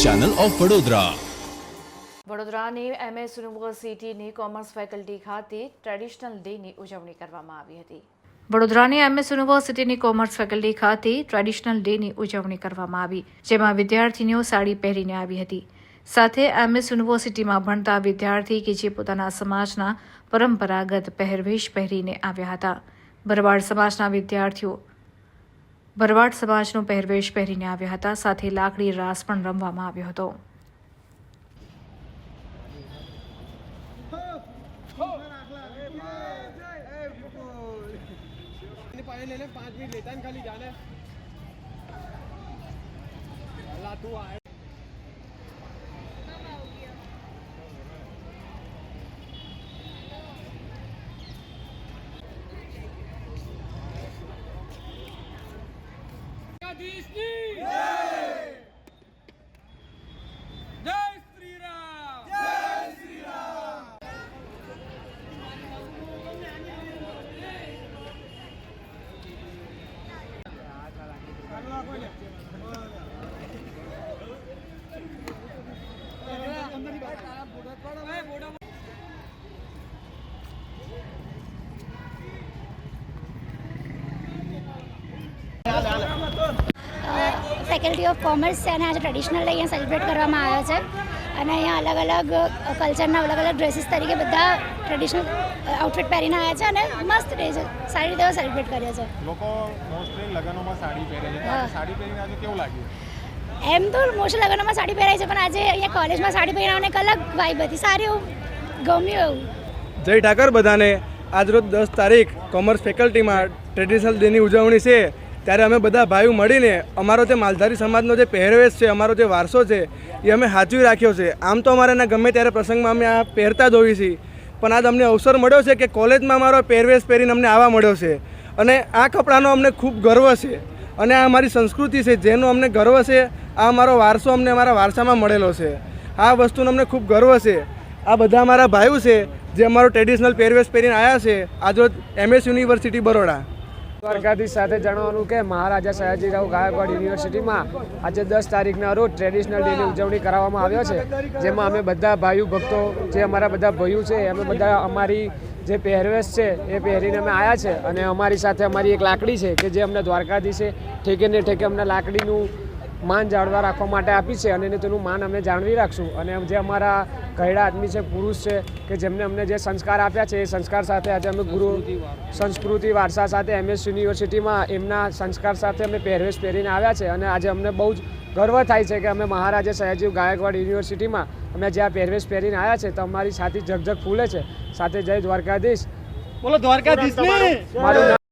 Channel of Vadodara વડોદરાની MS યુનિવર્સિટીની commerce faculty ખાતે ટ્રેડિશનલ ડેની ઉજવણી કરવામાં આવી હતી. વડોદરાની એમએસ યુનિવર્સિટીની કોમર્સ ફેકલ્ટી ખાતે ટ્રેડિશનલ ડેની ઉજવણી કરવામાં આવી, જેમાં વિદ્યાર્થીનીઓ સાડી પહેરીને આવી હતી. સાથે એમએસ યુનિવર્સિટીમાં ભણતા વિદ્યાર્થી કે જે પોતાના સમાજના પરંપરાગત પહેરવેશ પહેરીને આવ્યા હતા. ભરવાડ સમાજના વિદ્યાર્થીઓ ભરવાડ સમાજનો પહેરવેશ પહેરીને આવ્યા હતા. સાથે લાકડી રાસ પણ રમવામાં આવ્યો હતો. અલ્લા તું આ જય Shri Ram faculty of commerce છે અને આજે ટ્રેડિશનલ ડે અહીંયા સેલિબ્રેટ કરવામાં આવ્યો છે. અને અહીંયા અલગ અલગ કલ્ચરના અલગ અલગ ડ્રેસીસ તરીકે બધા ટ્રેડિશનલ આઉટફિટ પહેરીને આવ્યા છે અને મસ્ત ડે છે. સારી રીતે સેલિબ્રેટ કરે છે. લોકો મોસ્ટલી લગ્નોમાં સાડી પહેરે છે. સાડી પહેરીને આજે કેવું લાગ્યું? એમ તો મોસ્ટ લગ્નોમાં સાડી પહેરાય છે પણ આજે અહીંયા કોલેજમાં સાડી પહેરવાની એક અલગ વાઇબ હતી. સારી એવું ગમ્યું એવું. જય ઠાકર બધાને. આજરોજ દસ તારીખ કોમર્સ ફેકલ્ટીમાં ટ્રેડિશનલ ડેની ઉજવણી છે. ત્યારે અમે બધા ભાઈઓ મળીને અમારો જે માલધારી સમાજનો જે પહેરવેશ છે, અમારો જે વારસો છે, એ અમે સાચવી રાખ્યો છે. આમ તો અમારે એના ગમે ત્યારે પ્રસંગમાં અમે આ પહેરતા જ હોઈએ છીએ. પણ આજ અમને અવસર મળ્યો છે કે કોલેજમાં અમારો પહેરવેશ પહેરીને અમને આવવા મળ્યો છે. અને આ કપડાનો અમને ખૂબ ગર્વ છે. અને આ અમારી સંસ્કૃતિ છે, જેનો અમને ગર્વ છે, આ અમારો વારસો અમને અમારા વારસામાં મળેલો છે. આ વસ્તુનો અમને ખૂબ ગર્વ છે. આ બધા અમારા ભાઈઓ છે, જે અમારો ટ્રેડિશનલ પહેરવેશ પહેરીને આવ્યા છે, આજરોજ એમએસ યુનિવર્સિટી બરોડા. દ્વારકાધીશ સાથે જણાવવાનું કે મહારાજા સયાજીરાવ ગાયકવાડ યુનિવર્સિટીમાં આજે દસ તારીખના રોજ ટ્રેડિશનલ ડેની ઉજવણી કરાવવામાં આવ્યો છે, જેમાં અમે બધા ભાઈઓ ભક્તો, જે અમારા બધા ભાઈઓ છે, અમે બધા અમારી જે પહેરવેશ છે, એ પહેરીને અમે આવ્યા છે અને અમારી સાથે અમારી એક લાકડી છે કે જે અમને દ્વારકાધીશે ઠેકે ને ઠેકે અમને લાકડીનું માન જાળવા રાખવા માટે આપી છે અને તેનું માન અમે જાળવી રાખશું. અને જે અમારા ઘરડા આદમી છે પુરુષ છે કે જેમને અમને જે સંસ્કાર આપ્યા છે એ સંસ્કાર સાથે આજે અમે ગુરુ સંસ્કૃતિ વારસા સાથે એમએસ યુનિવર્સિટીમાં એમના સંસ્કાર સાથે અમે પહેરવેશ પહેરીને આવ્યા છે. અને આજે અમને બહુ જ ગર્વ થાય છે કે અમે મહારાજા સયાજીવ ગાયકવાડ યુનિવર્સિટીમાં અમે જે આ પહેરવેશ પહેરીને આવ્યા છે તો અમારી સાથે જગજગ ફૂલે છે. સાથે જય દ્વારકાધીશ. બોલો દ્વારકાધીશ મારું